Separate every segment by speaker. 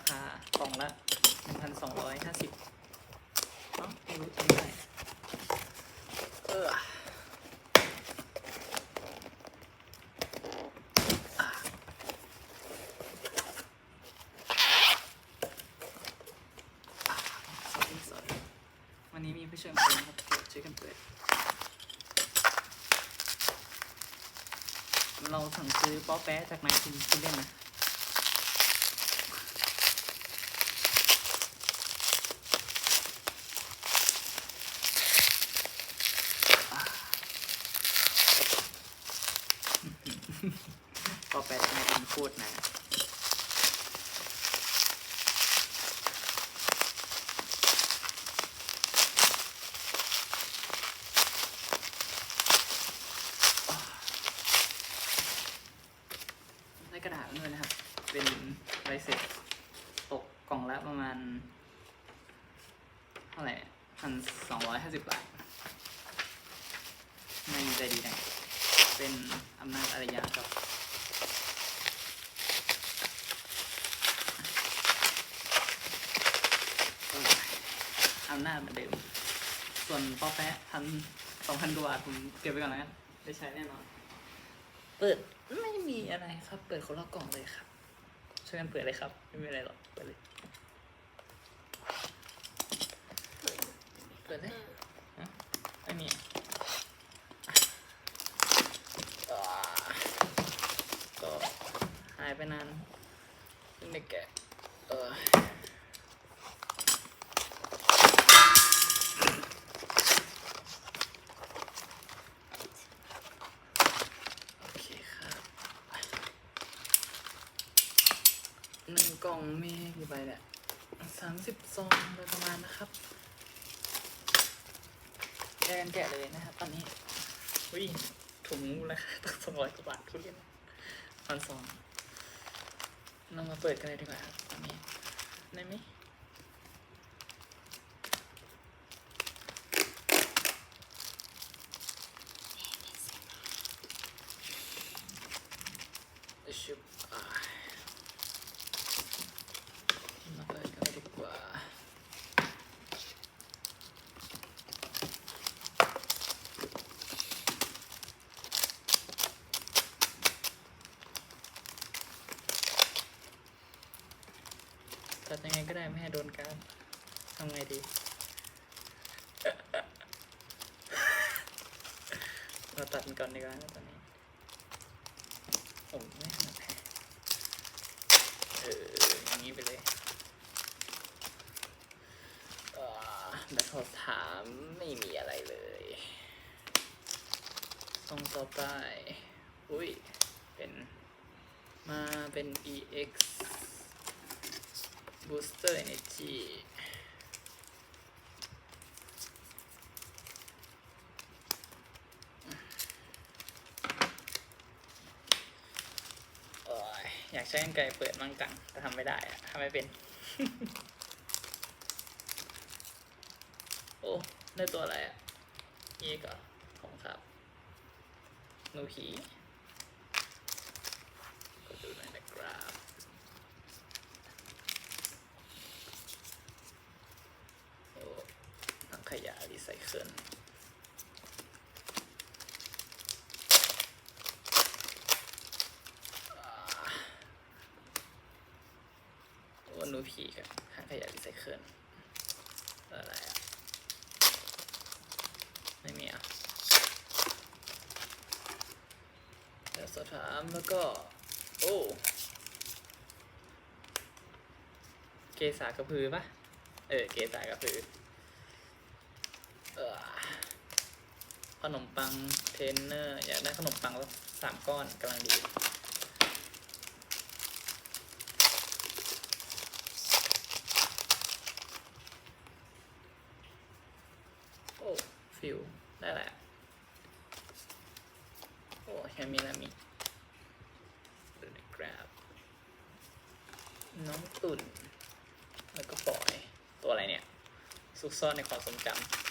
Speaker 1: ราคากล่องละหนึ่งพันสองร้อยห้าสิบเอ้าไม่รู้จำได้เอออะ sorry sorry วันนี้มีผู้ช่วยมาเปิดนะครับช่วยกันเปิดเราสั่งซื้อป๊อปแป๊ะจากไหนคุณคุณเล่นนะ ป๊อแป๊ะในคุณพูดนะได้กระดาษด้วยนะครับ เป็นใบเสร็จตกกล่องละประมาณ เท่าไหร่พันสองร้อยห้าสิบบาทไม่มีใจดีนะ เป็นอำนาจอารยะครับ อำนาจเหมือนเดิม ส่วนป๊อปแปะพันสองพันกว่าบาทผมเก็บไว้ก่อนแล้วกันได้ใช้แน่นอน เปิดไม่มีอะไรครับ เปิดคนละกล่องเลยครับ ช่วยกันเปิดเลยครับ ไม่มีอะไรหรอก เปิดเลย เปิดเลยฮะไม่มีอะก็หายไปนานเพิ่แกะเออหนึ่งกล่องมีกี่ใบเนี่ยสามสิบซองโดยประมาณนะครับแกกันแกะเลยนะครับ ตอนนี้วิถุงราคาตั้งสองร้อยกว่าบาททุเรียนพันสอง เรามาเปิดกันเลยดีกว่าครับตอนนี้ได้ไหมชุบอ่ามาเปิดกันเลยดีกว่า ตัดยังไง ก็ได้ไม่ให้โดนการดทำไงดี เราตัดมันก่อนดีกว่านะตอนนี้ผมไม่ถนัดแฮะเอออย่างนี้ไปเลยอ่าแล้วเขาถามไม่มีอะไรเลยส่งต่อไป อุ้ย เป็น มาเป็น EX Booster Energy อยอยากใช้กรรไกรเปิดมั่งจังแต่ทำไม่ได้อะทำไม่เป็น โอ้ ได้ตัวอะไรอะนี่ก็ของครับหนูผีก็ดูหน่อยนะครับ โอ้ถังข ยะรีไซเคิลอ่าโอ้หนูผีครับถังขยะรีไซเคิลอะไรอะ ไม่มีอะเดี๋ยวสอบถามแล้วก็ โอ้เกษากระพือปะเออ เกษากระพือ เออ ขนมปังเทนเนอร์อยากได้ขนมปังสักสามก้อนกำลังดีโอ้ฟิวได้แหละโอ้แฮมินามิดูในกราฟน้องตุ่นแล้วก็ปล่อยตัวอะไรเนี่ยซุกซ่อนในความทรงจำ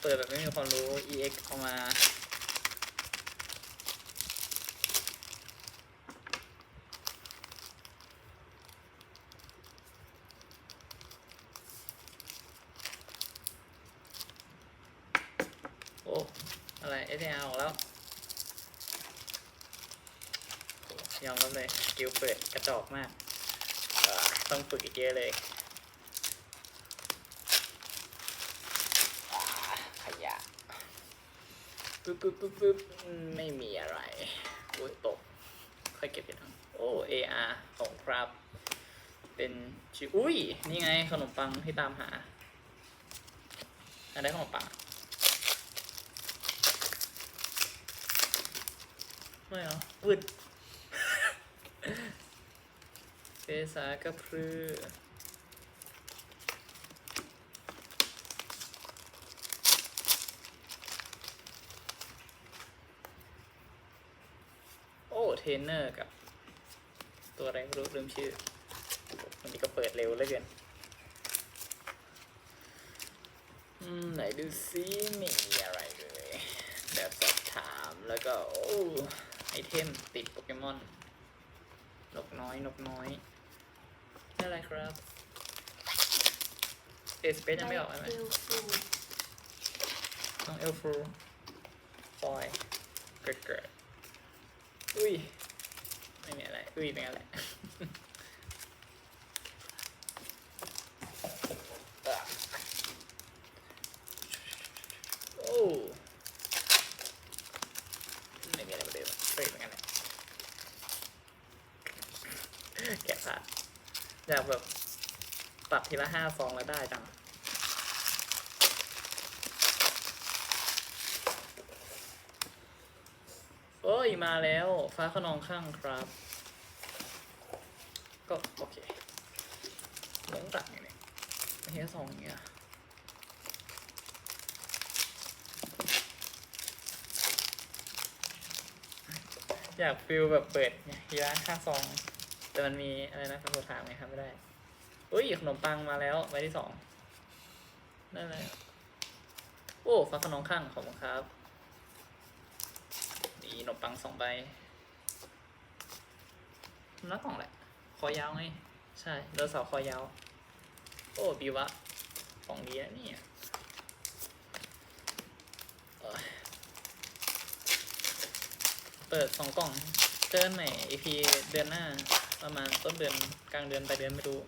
Speaker 1: เปิดแบบไม่มีความรู้ ex เข้ามา โอ้ อะไร SDR ออกแล้วยอมรับเลยสกิลเปิดกระจอกมาก ต้องฝึกอีกเยอะเลย ปึ๊บปึ๊บปึ๊บปึ๊บไม่มีอะไรโอ้ยตก ค่อยเก็บไปทั้งโอ้ AR ของครับ เป็นชิอุ้ย นี่ไงขนมปังที่ตามหาอันได้ขนมปังไม่เอาวึดเฟสากระพรือ เทรนเนอร์กับ ตัวอะไรไม่รู้ลืมชื่อวันนี้ก็เปิดเร็วเหลือเกินอืมไหนดูซิไม่มีอะไรเลยแบบสอบถามแล้วก็โอ้ไอเทมติดโปเกมอน นกน้อย นกน้อยนี่อะไรครับเอสเปซยังไม่ออกใช่ไหม
Speaker 2: เอลฟู
Speaker 1: น้องเอลฟูฟอยเกิดเกิด อุ้ย ไม่มีอะไร อุ้ยเป็นอะไรโอ้ไม่มีอะไรเหมาเดิมอะเฮ้ยเป็นไงเนี่ยแกะผ้าอยากแบบ ปรับทีละห้าฟองแล้วได้จัง โอ้ย มาแล้ว ฟ้าขนองข้างครับ ก็โอเคหลงตักอย่างนี้ไม่ใช่สองอย่างเงี้ยอยากฟิลแบบเปิดไงทีละห้าซอง แต่มันมีอะไรนะคำถามไงครับไม่ได้อุ้ยขนมปังมาแล้วใบที่สองนั่นแหละโอ้ฟ้าขนองข้างขอบคุณครับ ขนมปังสองใบนักกล่องแหละ คอยาวไง ใช่เดอเสาร์คอยาว โอ้บีวะของดีนะนี่เปิดสองกล่องเจอใหม่ EP เดือนหน้า ประมาณต้นเดือนกลางเดือนปลายเดือนไม่รู้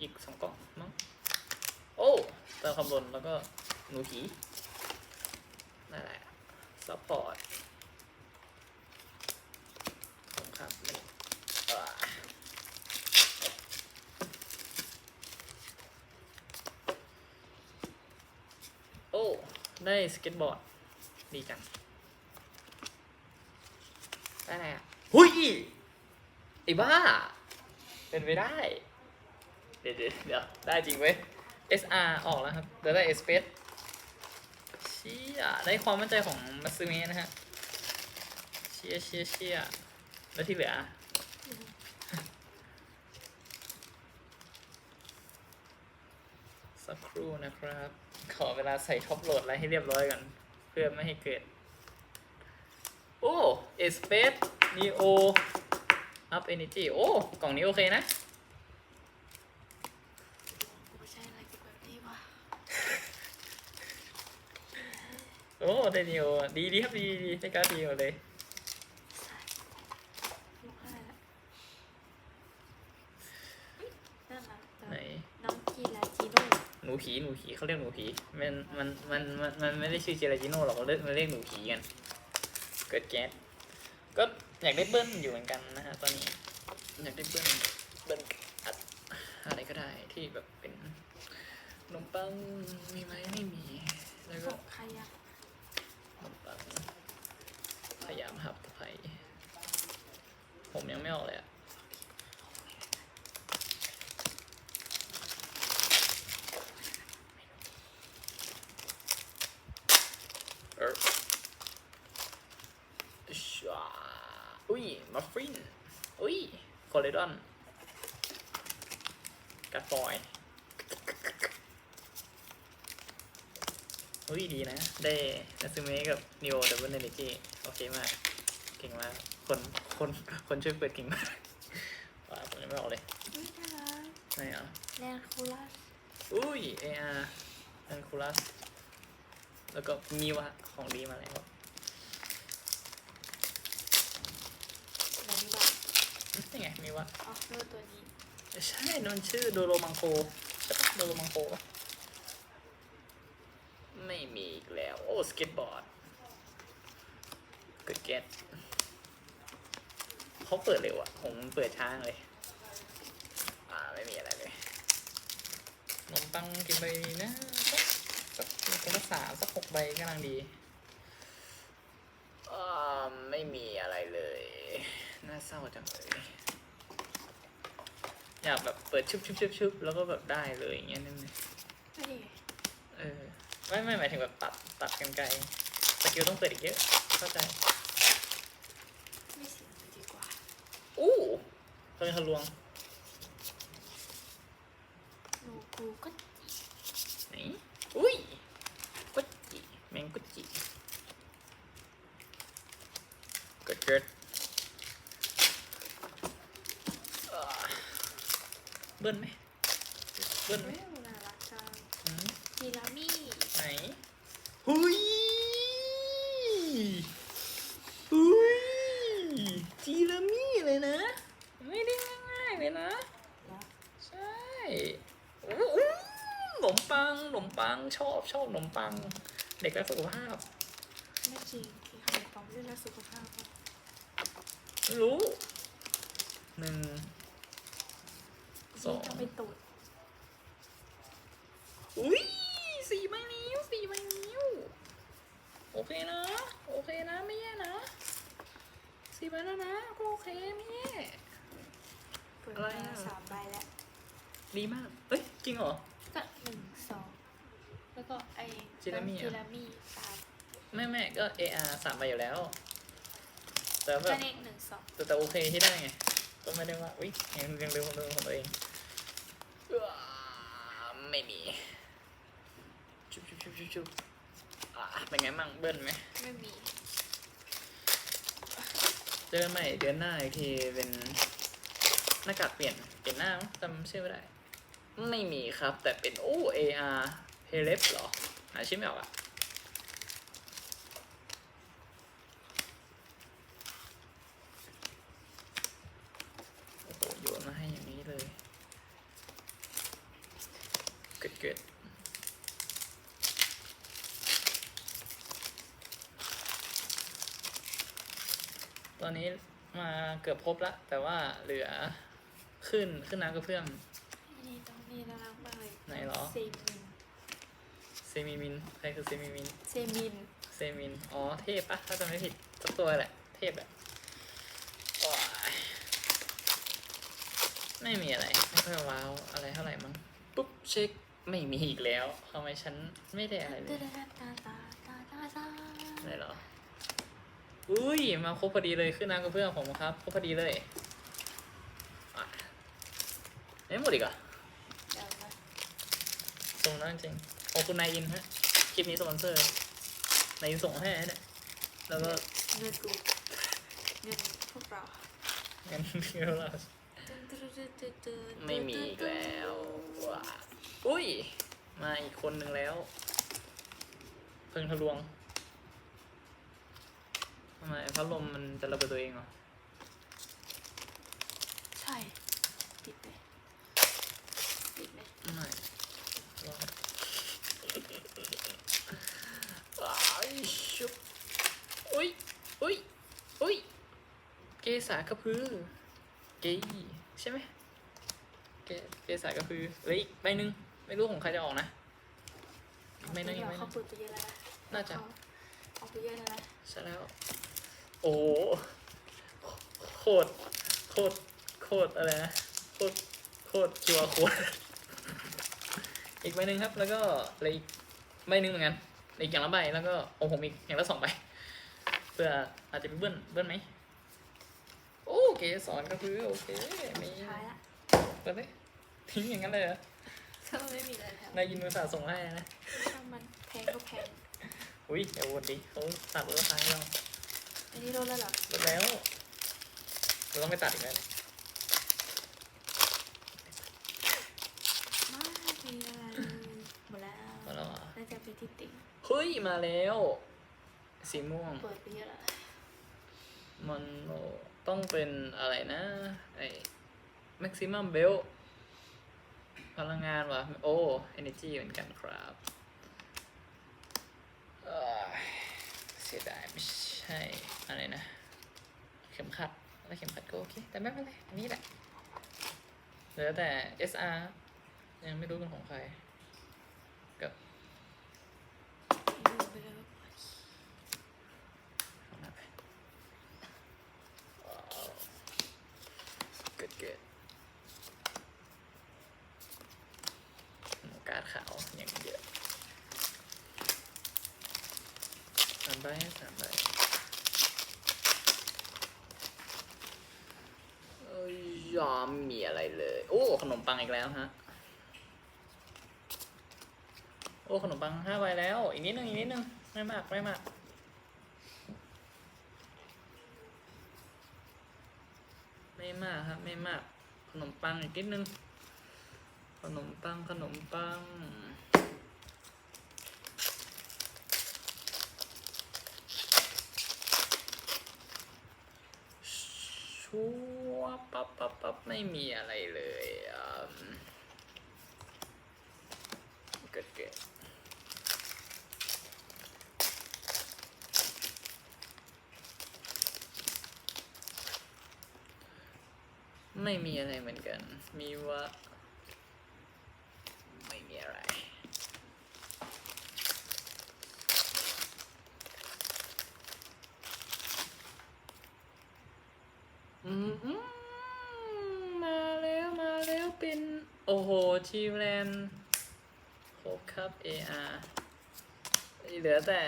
Speaker 1: อีกสองกล่องมั้งโอ้เติมคำบนแล้วก็หนูผีนั่นแหละซัพพอร์ต ผมครับนี่อ่าโอ้ ได้สเก็ตบอร์ด ดีจังได้อะไรอะหุยไอ้บ้า เป็นไปได้เดี๋ยวเดี๋ยวเดี๋ยวได้จริงเว้ย SR ออกแล้วครับเดี๋ยวได้ S Space เชี่ยได้ความมั่นใจของมัตสึเมะนะฮะ เชียเชียเชียแล้วที่เหลือสักครู่นะครับ ขอเวลาใส่ท็อปโหลดอะไรให้เรียบร้อยก่อน เพื่อไม่ให้เกิด โอ้เอสเปซนีโออัพเอเนจีโอ้ กล่องนี้โอเคนะ
Speaker 2: ไม่ใช่อะไรแบบนี้วะ
Speaker 1: โอ้ได้นีโอดีดีครับดีดีได้การ์ดดีหมดเลย
Speaker 2: ลูกอะไรละน่ารักจัง
Speaker 1: ไหน
Speaker 2: น้องกีฬาจิโน่
Speaker 1: หนูผีหนูผีเขาเรียกหนูผีมันมันมันมันมันไม่ได้ชื่อเจราจิโน่หรอกเขาเรียกมันเรียกหนูผีกัน เกิดแก๊สก็อยากได้เบิ้ลอยู่เหมือนกันนะฮะตอนนี้อยากได้เบิ้ลเบิ้ลอัดอะไรก็ได้ที่แบบเป็นขนมปังมีไหมไม่มี แล้ว
Speaker 2: ข
Speaker 1: ก็
Speaker 2: องใครอะ
Speaker 1: ขนมปังพยายามหับไผ่ผมยังไม่ออกเลยอะเออชัวอุ้ยมัฟฟินอุ้ยคอ เลดอนกัดปอยอุ้ยดีนะ ได้นัซึเมะกับนิโอดับเบิลเนจิโอเคมาก เก่งมาก คน คน คนช่วยเปิดเก่งมากว้าผมยังไม่ออกเลย
Speaker 2: อุ้ยน่ารัก
Speaker 1: ไหนอะ
Speaker 2: แนนคูลัส
Speaker 1: อุ้ย AR อันคูลัสแล้วก็มีวะของดีมาแล้ว
Speaker 2: ไหนดีบ้าง
Speaker 1: นี่ไงมีวะ
Speaker 2: อ๋อโน้ตตัวนี้
Speaker 1: ใช่มันชื่อโดโรมังโคใช่ปะโดโรมังโคปะไม่มีอีกแล้ว โอ้สเก็ตบอร์ดเกิดเก็ตเขาเปิดเร็วอะผมเปิดช้าเลย อ่าไม่มีอะไรเลยขนมปังกินใบดีนะสักสักคนละสามสักหกใบกำลังดีอ่าไม่มีอะไรเลย น่าเศร้าจังเลย อยากแบบเปิดชุบชุบชุบชุบแล้วก็แบบได้เลยอย่างเงี้ยนึงเลย
Speaker 2: ไม่ดีไง
Speaker 1: เออไม่ไม่หมายถึงแบบตัดตัดกันไกลสกิลต้องเปิดอีกเยอะ เข้าใจ
Speaker 2: ไม่เสียเลยดีกว่า
Speaker 1: อู้เพิ่งทะลวง
Speaker 2: โนกูก็
Speaker 1: ไหนอุ้ยกุจจิแมงกุจจิเกิดเกิดอ่า เบิ้ลไหมเบิ้ลไหม
Speaker 2: เฮ้ยน่ารักจัง
Speaker 1: อืม
Speaker 2: ทีรามี่
Speaker 1: ไหนหุยหุยจีรามี่เลยนะ ไม่ได้ง่ายๆเลยนะ
Speaker 2: แล้ว
Speaker 1: ใช่อู้อู้ขนมปังขนมปังชอบชอบขนมปัง เด็กรักสุขภาพ
Speaker 2: ไม่จริงที่ขนมปังไม่ได้รักสุขภาพครับ
Speaker 1: ไม่รู้หนึ่ง สอง
Speaker 2: ต้องไปตูด
Speaker 1: อุ้ยสี่ใบนิ้วสี่ใบนิ้ว โอเคนะ โอเคนะ ไม่แย่นะสี่ใบแล้วนะก็โอเคไม่แย่
Speaker 2: เปิด
Speaker 1: อะไร
Speaker 2: มา
Speaker 1: อะ
Speaker 2: สามใบแล้ว
Speaker 1: ดีมากเฮ้ย จริงเหรอ
Speaker 2: ก็หนึ่งสองแล้วก็ไอ้
Speaker 1: จิรามี่อะ
Speaker 2: จิรามี่สาม
Speaker 1: ไม่ไม่ก็ AR สามใบอยู่แล้ว แต่แบ
Speaker 2: ก็
Speaker 1: บ
Speaker 2: เลขหนึ่งสอง
Speaker 1: แต่แต่โอเคที่ได้ไง ก็ไม่ได้ว่า อุ้ยยังยังเร็วของตัวของตัวเองว้า ไม่มี ชุบชุบชุบชุบชุบอะเป็นไงมั่งเบิ้ลไหม
Speaker 2: ไม่มี
Speaker 1: เจอกันใหม่เดือนหน้าอีกทีเป็นหน้ากากเปลี่ยนเปลี่ยนหน้ามั้งจำชื่อไม่ได้ ไม่มีครับ แต่เป็นโอ้ AR เฮเลฟเหรอหาชื่อไม่ออกอะโอ้โหโยนมาให้อย่างนี้เลย เกิดเกิดตอนนี้มา เกือบครบละแต่ว่าเหลือขึ้นขึ้นน้ำกระเพื่อม
Speaker 2: อันนี้ตรงนี้น่ารักมากเลย
Speaker 1: ไหนเหรอ
Speaker 2: เซมิน
Speaker 1: เซมิมินใครคือเซมิมิน
Speaker 2: เซมิน
Speaker 1: เซมิน อ๋อ เทพปะถ้าจำไม่ผิดสักตัวแหละ เทพแหละโอ้ยไม่มีอะไร ไม่ค่อยว้าวอะไรเท่าไหร่มั้ง ปุ๊บเช็คไม่มีอีกแล้วทำไมฉันไม่ได้อะไรเลย
Speaker 2: ตาตาตาตาตาตาตา
Speaker 1: อะไรเหรอ อุ้ย มาครบพอดีเลยขึ้นน้ำกับเพื่อนผมครับครบพอดีเลยอะไม่หมดอีกเหรอะ
Speaker 2: เดี๋ยวนะ
Speaker 1: ส่งแล้วจริงๆขอบคุณนายอินฮะ คลิปนี้สปอนเซอร์นายอินส่งให้นะเนี่ยแล้วก็
Speaker 2: เงินกูเงินพวกเรา
Speaker 1: เงินเงินเรา
Speaker 2: ตึ๊ดตึ๊ดตึ๊ดตึ๊ดตึ๊ด
Speaker 1: ไม่มีอีกแล้วว้าอุ้ย มาอีกคนหนึ่งแล้ว เพิ่งทะลวง ทำไมพัดลมมันจะระเบิดตัวเองเหรอ
Speaker 2: ใช่ติดเลยติดเลย
Speaker 1: ไม่รออ้ายชุบอุ้ยอุ้ยอุ้ยเกสากระพือ เกยใช่ไหมเกเกสากระพือเหลยอีกใบหนึ่งไม่รู้ของใครจะออกนะอีกใบหนึ่งอีกใบห
Speaker 2: เขา
Speaker 1: นึ่ง
Speaker 2: เปิดไปเยอะแล้วนะ
Speaker 1: น่าจะ
Speaker 2: เขเอาไปเยอะแล้วนะ
Speaker 1: ใช่แล้ว โอ้โหโคตรโคตรโคตรอะไรนะโคตรโคตรคิวอาโคตรอีกใบหนึ่งครับแล้วก็เหลยอีกใบหนึ่งเหมือนกันอีกอย่างละใบแล้วก็ของผมอีกอย่างละสองใบเพื่ออาจจะเป็นเบิ้ลเบิ้ลไหมโอเคสอนก็คือโอเคมี
Speaker 2: ท้ายละ
Speaker 1: เปิดเลยทิ้งอย่างนั้นเลยเหรอ
Speaker 2: ก็ไม่มีอะไรแล้ว
Speaker 1: นายยินมือสาห์ส่งให้นะ
Speaker 2: ช่างมันแพงก็แพง
Speaker 1: อุ้ยเดี๋ยววนดิเขาตัดลดราคาให้เรา
Speaker 2: อันนี้ลดแล้วเหรอ
Speaker 1: ลดแล้วเราต้องไปตัดอีกแล้ว
Speaker 2: ไม่มีอะไรเลยหมดแล้ว
Speaker 1: หมดแล้วเหรอ
Speaker 2: น่าจะจะไปที่ติ่ง
Speaker 1: เฮ้ย มาแล้ว สีม่วง
Speaker 2: เปิดไปเยอะแล้ว
Speaker 1: มันต้องเป็นอะไรนะ ไอ้ maximum belt พลังงานวะโอ้ energy เหมือนกันครับเอ้ยเสียดายไม่ ใช่อะไรนะ เข็มขัดแล้วเข็มขัดก็โอเค แต่ไม่เป็นไรอันนี้แหละเหลือแต่ SR ยังไม่รู้เป็นของใคร กับ
Speaker 2: ลืมไปแล้วว่าปวดขี้
Speaker 1: ข้างหน้าไปว้าวเกิดเกิดหมูการ์ดขาวอย่างเยอะสามใบสามใบเอ้ ยอมมีอะไรเลย โอ้ ขนมปังอีกแล้วฮะ โอ้ ขนมปังห้าใบแล้ว อีกนิดนึง อีกนิดนึง ไม่มาก ไม่มาก ไม่มากครับ ไม่มาก ขนมปังอีกนิดนึง ขนมปัง ขนมปังชั วร์ปั๊บปั๊บปั๊บไม่มีอะไรเลยเกิดเกิดไม่มีอะไรเหมือนกัน มีว่า ไม่มีอะไร อืมอืมมาแล้วมาแล้วเป็น โอ้โห ทีมแลนด์ครบครับ AR เหลือแต่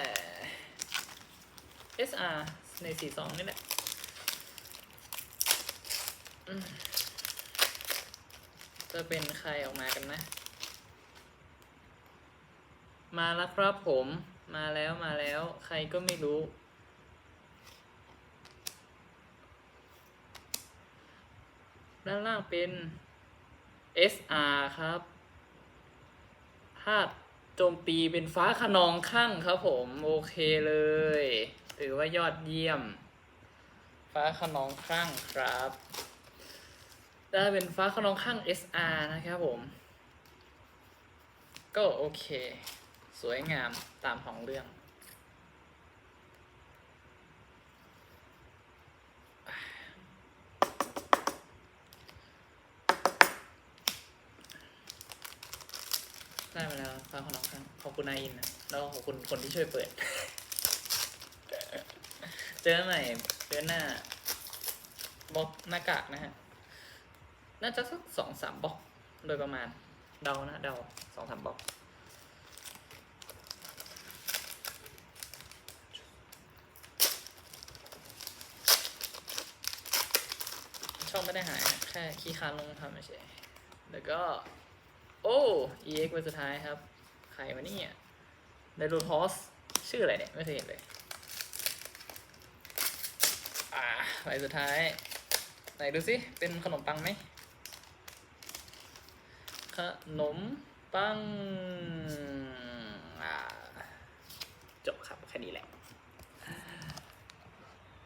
Speaker 1: SR ใน 42 นี่แหละจะเป็นใครออกมากันนะ มาแล้วครับผมมาแล้วมาแล้วใครก็ไม่รู้ ด้านล่างเป็น SR ครับธาตุโจมตีเป็นฟ้าขนองข้างครับผม โอเคเลย ถือว่ายอดเยี่ยม ฟ้าขนองข้างครับ ได้เป็นฟ้าขนองข้าง SR นะครับผม ก็โอเค สวยงามตามของเรื่อง ได้ มาแล้วฟ้าของข้างขอบคุณนายอินนะแล้วขอบคุณคนที่ช่วยเปิด เจอกันใหม่เดือนหน้าบล็อกหน้ากากนะฮะ น่าจะสักสองสามบล็อกโดยประมาณ เดานะเดาสองสามบล็อกช่องไม่ได้หายนะแค่คีย์คานลงทำไม่ใช่แล้วก็ โอ้ EX ใบสุดท้ายครับ ใครมาเนี่ยไดรูทอสชื่ออะไรเนี่ย ไม่เคยเห็นเลย อ่าใบสุดท้าย ไหนดูสิ เป็นขนมปังไหม ขนมปัง